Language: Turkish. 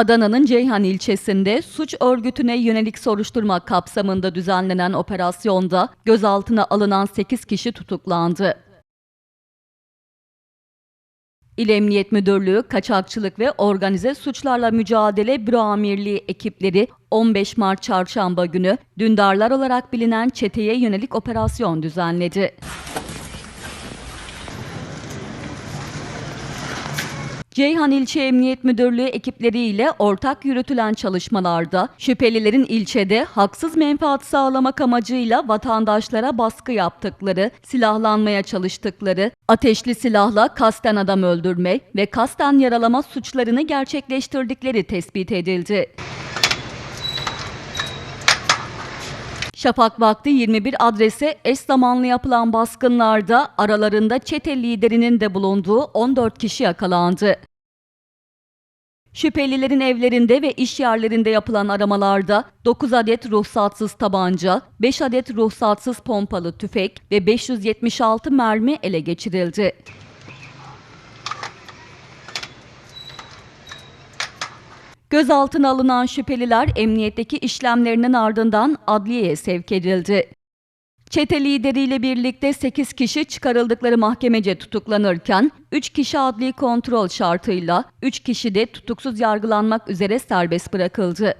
Adana'nın Ceyhan ilçesinde suç örgütüne yönelik soruşturma kapsamında düzenlenen operasyonda gözaltına alınan 8 kişi tutuklandı. İl Emniyet Müdürlüğü Kaçakçılık ve Organize Suçlarla Mücadele Büro Amirliği ekipleri 15 Mart Çarşamba günü dündarlar olarak bilinen çeteye yönelik operasyon düzenledi. Ceyhan İlçe Emniyet Müdürlüğü ekipleriyle ortak yürütülen çalışmalarda şüphelilerin ilçede haksız menfaat sağlamak amacıyla vatandaşlara baskı yaptıkları, silahlanmaya çalıştıkları, ateşli silahla kasten adam öldürme ve kasten yaralama suçlarını gerçekleştirdikleri tespit edildi. Şafak vakti 21 adrese eş zamanlı yapılan baskınlarda aralarında çete liderinin de bulunduğu 14 kişi yakalandı. Şüphelilerin evlerinde ve iş yerlerinde yapılan aramalarda 9 adet ruhsatsız tabanca, 5 adet ruhsatsız pompalı tüfek ve 576 mermi ele geçirildi. Gözaltına alınan şüpheliler emniyetteki işlemlerinin ardından adliyeye sevk edildi. Çete lideriyle birlikte 8 kişi çıkarıldıkları mahkemece tutuklanırken 3 kişi adli kontrol şartıyla 3 kişi de tutuksuz yargılanmak üzere serbest bırakıldı.